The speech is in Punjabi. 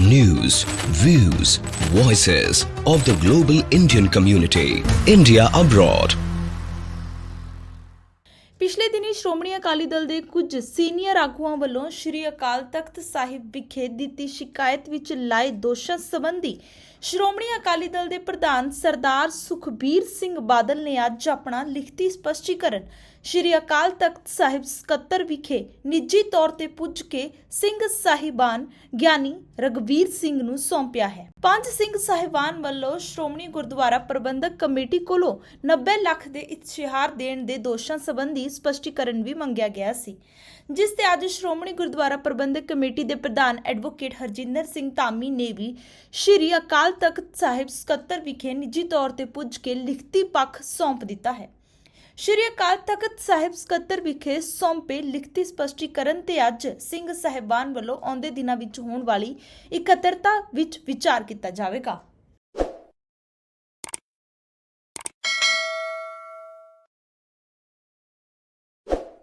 news, views, voices of the global Indian community. India abroad. ਪਿਛਲੇ ਦਿਨੀ ਸ਼੍ਰੋਮਣੀ ਅਕਾਲੀ ਦਲ ਦੇ ਕੁਝ ਸੀਨੀਅਰ ਆਗੂਆਂ ਵੱਲੋਂ ਸ਼੍ਰੀ ਅਕਾਲ ਤਖਤ ਸਾਹਿਬ ਵਿਖੇ ਦਿੱਤੀ ਸ਼ਿਕਾਇਤ ਵਿੱਚ ਲਾਏ ਦੋਸ਼ਾਂ ਸੰਬੰਧੀ ਸ਼੍ਰੋਮਣੀ ਅਕਾਲੀ ਦਲ ਦੇ ਪ੍ਰਧਾਨ ਸਰਦਾਰ ਸੁਖਬੀਰ ਸਿੰਘ ਬਾਦਲ ਨੇ ਅੱਜ ਆਪਣਾ ਲਿਖਤੀ ਸਪਸ਼ਟੀਕਰਨ ਸ਼੍ਰੀ ਅਕਾਲ ਤਖਤ ਸਾਹਿਬ ਸਕੱਤਰ ਵਿਖੇ ਨਿੱਜੀ ਤੌਰ ਤੇ ਪੁੱਜ ਕੇ ਸਿੰਘ ਸਾਹਿਬਾਨ ਗਿਆਨੀ ਰਗਵੀਰ ਸਿੰਘ ਨੂੰ ਸੌਂਪਿਆ ਹੈ। ਪੰਜ ਸਿੰਘ ਸਾਹਿਬਾਨ ਵੱਲੋਂ ਸ਼੍ਰੋਮਣੀ ਗੁਰਦੁਆਰਾ ਪ੍ਰਬੰਧਕ ਕਮੇਟੀ ਕੋਲੋਂ 90 ਲੱਖ ਦੇ ਇਸ਼ਤਿਹਾਰ ਦੇਣ ਦੇ ਦੋਸ਼ਾਂ ਸੰਬੰਧੀ ਸਪਸ਼ਟੀਕਰਨ ਵੀ ਮੰਗਿਆ ਗਿਆ ਸੀ। ਜਿਸ ਤੇ ਅੱਜ ਸ਼੍ਰੋਮਣੀ ਗੁਰਦੁਆਰਾ ਪ੍ਰਬੰਧਕ ਕਮੇਟੀ ਦੇ ਪ੍ਰਧਾਨ ਐਡਵੋਕੇਟ ਹਰਜਿੰਦਰ ਸਿੰਘ ਧਾਮੀ ਨੇ ਵੀ ਸ਼੍ਰੀ ਅਕਾਲ ਤਖਤ ਸਾਹਿਬ ਸਕੱਤਰ ਵਿਖੇ ਨਿੱਜੀ ਤੌਰ ਤੇ ਪੁੱਜ ਕੇ ਲਿਖਤੀ ਪੱਖ ਸੌਂਪ ਦਿੱਤਾ ਹੈ। ਸ਼੍ਰੀ ਅਕਾਲ ਤਖਤ ਸਾਹਿਬ ਸਕੱਤਰ ਵਿਖੇ ਸੌਂਪੇ ਲਿਖਤੀ ਸਪਸ਼ਟੀਕਰਨ ਤੇ ਅੱਜ ਸਿੰਘ ਸਾਹਿਬਾਨ ਵੱਲੋਂ ਆਉਂਦੇ ਦਿਨਾਂ ਵਿੱਚ ਹੋਣ ਵਾਲੀ ਇਕੱਤਰਤਾ ਵਿੱਚ ਵਿਚਾਰ ਕੀਤਾ ਜਾਵੇਗਾ।